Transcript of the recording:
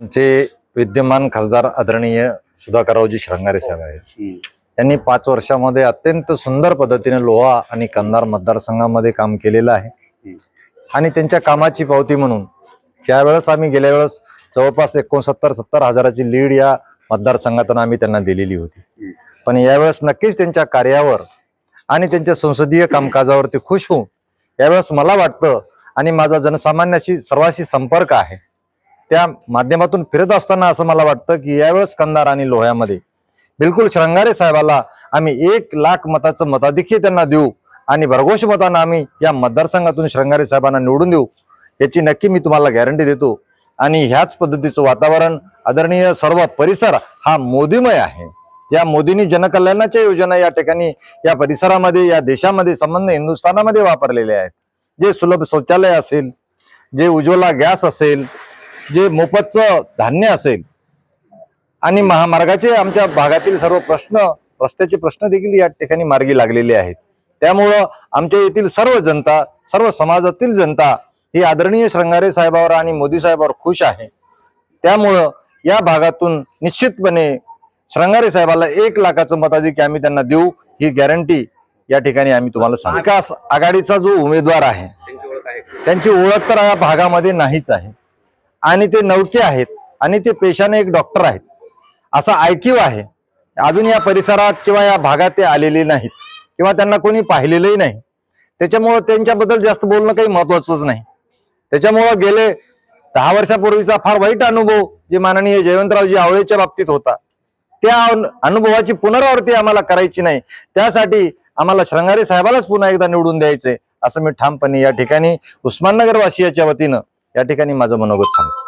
जे विद्यमान खासदार आदरणीय सुधाकररावजी श्रंगारे साहेब आहेत. त्यांनी पाच वर्षामध्ये अत्यंत सुंदर पद्धतीने लोहा आणि कंधार मतदारसंघामध्ये काम केलेलं आहे. आणि त्यांच्या कामाची पावती म्हणून ज्यावेळेस आम्ही गेल्या वेळेस जवळपास एकोणसत्तर सत्तर हजाराची लीड या मतदारसंघातून आम्ही त्यांना दिलेली होती. पण यावेळेस नक्कीच त्यांच्या कार्यावर आणि त्यांच्या संसदीय कामकाजावर ते खुश होऊन यावेळेस मला वाटतं आणि माझा जनसामान्याशी सर्वांशी संपर्क आहे. त्या माध्यमातून फिरत असताना असं मला वाटतं की यावेळेस कंधार आणि लोह्यामध्ये बिलकुल श्रंगारे साहेबाला आम्ही एक लाख मताचं मताधिक्य त्यांना देऊ आणि भरघोष मतांना आम्ही या मतदारसंघातून श्रंगारे साहेबांना निवडून देऊ याची नक्की मी तुम्हाला गॅरंटी देतो. आणि ह्याच पद्धतीचं वातावरण आदरणीय सर्व परिसर हा मोदीमय आहे. ज्या मोदींनी जनकल्याणाच्या योजना या ठिकाणी या परिसरामध्ये या देशामध्ये संबंध हिंदुस्थानामध्ये वापरलेले आहेत. जे सुलभ शौचालय असेल जे उज्ज्वला गॅस असेल जे मोफतचं धान्य असेल आणि महामार्गाचे आमच्या भागातील सर्व प्रश्न रस्त्याचे प्रश्न देखील या ठिकाणी मार्गी लागलेले आहेत. त्यामुळं आमच्या येथील सर्व जनता सर्व समाजातील जनता ही आदरणीय श्रंगारे साहेबावर आणि मोदी साहेबावर खुश आहे. त्यामुळं या भागातून निश्चितपणे श्रंगारे साहेबाला एक लाखाचं मताधिक आम्ही त्यांना देऊ ही गॅरंटी या ठिकाणी आम्ही तुम्हाला सांगू. विकास आघाडीचा जो उमेदवार आहे त्यांची ओळख तर या भागामध्ये नाहीच आहे. आणि ते नौके आहेत आणि ते पेशाने एक डॉक्टर आहेत. असा ऐकीव आहे. अजून या परिसरात किंवा या भागात ते आलेले नाहीत किंवा त्यांना कोणी पाहिलेलंही नाही. त्याच्यामुळं त्यांच्याबद्दल जास्त बोलणं काही महत्वाचंच नाही. त्याच्यामुळं गेले दहा वर्षापूर्वीचा फार वाईट अनुभव जे माननीय जयवंतरावजी आवळेच्या बाबतीत होता. त्या अनु- अनुभवाची पुनरावृत्ती आम्हाला करायची नाही. त्यासाठी आम्हाला श्रंगारे साहेबालाच पुन्हा एकदा निवडून द्यायचंय असं मी ठामपणे या ठिकाणी उस्माननगर वासियाच्या वतीनं या ठिकाणी माझं मनोगत सांगतो.